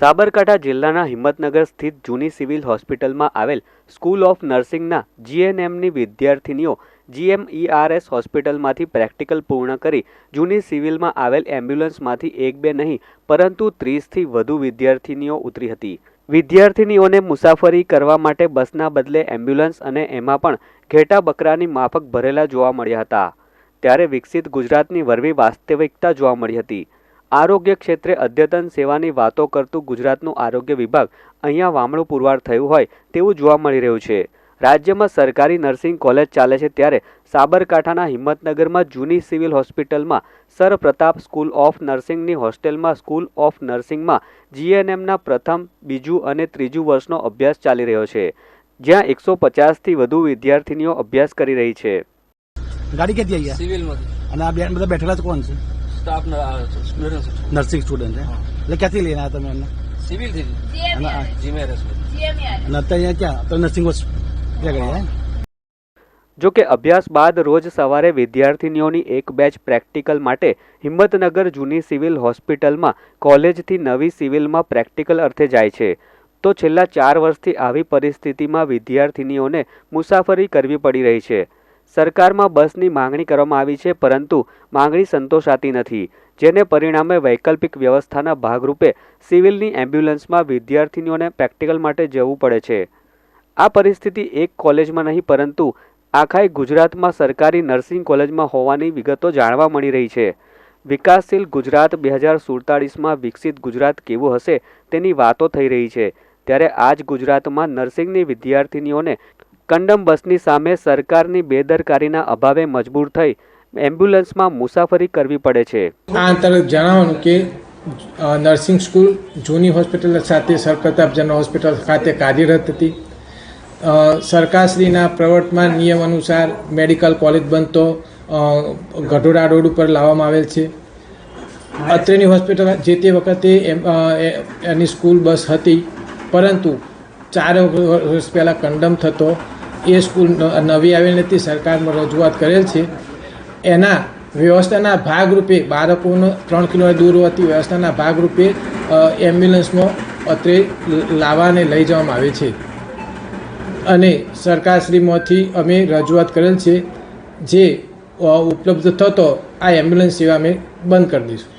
સાબરકાંઠા જિલ્લાના હિંમતનગર સ્થિત જૂની સિવિલ હોસ્પિટલમાં આવેલ સ્કૂલ ઓફ નર્સિંગના જીએનએમની વિદ્યાર્થીનીઓ જીએમઈઆરએસ હોસ્પિટલમાંથી પ્રેક્ટિકલ પૂર્ણ કરી જૂની સિવિલમાં આવેલ એમ્બ્યુલન્સમાંથી એક બે નહીં, પરંતુ ત્રીસથી વધુ વિદ્યાર્થીનીઓ ઉતરી હતી. વિદ્યાર્થીનીઓને મુસાફરી કરવા માટે બસના બદલે એમ્બ્યુલન્સ અને એમાં પણ ઘેટા બકરાની માફક ભરેલા જોવા મળ્યા હતા. ત્યારે વિકસિત ગુજરાતની વરવી વાસ્તવિકતા જોવા મળી હતી. આરોગ્ય ક્ષેત્રે અદ્યતન સેવાની વાતો કરતું ગુજરાતનું આરોગ્ય વિભાગ અહીંયા વામણું પુરવાર થયું હોય તેવું જોવા મળી રહ્યું છે. રાજ્યમાં સરકારી નર્સિંગ કોલેજ ચાલે છે ત્યારે સાબરકાંઠાના હિંમતનગરમાં જૂની સિવિલ હોસ્પિટલમાં સર પ્રતાપ સ્કૂલ ઓફ નર્સિંગની હોસ્ટેલમાં સ્કૂલ ઓફ નર્સિંગમાં જીએનએમના પ્રથમ બીજું અને ત્રીજું વર્ષનો અભ્યાસ ચાલી રહ્યો છે જ્યાં એકસો પચાસથી વધુ વિદ્યાર્થીનીઓ અભ્યાસ કરી રહી છે. ગાડી ક્યાંથી આવી સિવિલમાં અને આ બેઠેલા કોણ છે? સ્ટાફ સ્ટુડન્ટ નર્સિંગ સ્ટુડન્ટ એટલે ક્યાંથી લઈને આવ્યા તમે એમને? સિવિલથી. અત્યારે ક્યાં? તો નર્સિંગ ક્યાં જો કે અભ્યાસ બાદ રોજ સવારે વિદ્યાર્થીનીઓની એક બેચ પ્રેક્ટિકલ માટે હિંમતનગર જૂની સિવિલ હોસ્પિટલમાં કોલેજથી નવી સિવિલમાં પ્રેક્ટિકલ અર્થે જાય છે. તો છેલ્લા ચાર વર્ષથી આવી પરિસ્થિતિમાં વિદ્યાર્થીનીઓને મુસાફરી કરવી પડી રહી છે. સરકારમાં બસની માંગણી કરવામાં આવી છે, પરંતુ માંગણી સંતોષાતી નથી, જેને પરિણામે વૈકલ્પિક વ્યવસ્થાના ભાગરૂપે સિવિલની એમ્બ્યુલન્સમાં વિદ્યાર્થીનીઓને પ્રેક્ટિકલ માટે જવું પડે છે. આ પરિસ્થિતિ એક કોલેજમાં નહીં, પરંતુ આખાય ગુજરાતમાં સરકારી નર્સિંગ કોલેજમાં હોવાની વિગતો જાણવા મળી રહી છે. વિકાસશીલ ગુજરાત બે હજાર સુડતાળીસમાં વિકસિત ગુજરાત કેવું હશે તેની વાતો થઈ રહી છે, ત્યારે આજ ગુજરાતમાં નર્સિંગની વિદ્યાર્થીનીઓને કંડમ બસની સામે સરકારની બેદરકારીના અભાવે મજબૂર થઈ એમ્બ્યુલન્સમાં મુસાફરી કરવી પડે છે. આ અંતર્ગત જણાવવાનું કે નર્સિંગ સ્કૂલ જૂની હોસ્પિટલ સાથે સરપ્રતાપ જનરલ હોસ્પિટલ ખાતે કાર્યરત હતી. સરકારશ્રીના પ્રવર્તમાન નિયમ અનુસાર મેડિકલ કોલેજ બનતો ગઢોડા રોડ ઉપર લાવવામાં આવેલ છે. અત્રેની હોસ્પિટલ જે તે વખતે એની સ્કૂલ બસ હતી, પરંતુ ચાર વર્ષ પહેલાં કંડમ થતો એ સ્કૂલ નવી આવેલી નથી સરકારમાં રજૂઆત કરેલ છે. એના વ્યવસ્થાના ભાગરૂપે બાળકોનો ત્રણ કિલોમીટર દૂર હોતી વ્યવસ્થાના ભાગરૂપે એમ્બ્યુલન્સનો અત્રે લાવવાને લઈ જવામાં આવે છે. અને સરકારશ્રીમાંથી અમે રજૂઆત કરેલ છે, જે ઉપલબ્ધ થતો આ એમ્બ્યુલન્સ સેવા અમે બંધ કરી દઈશું.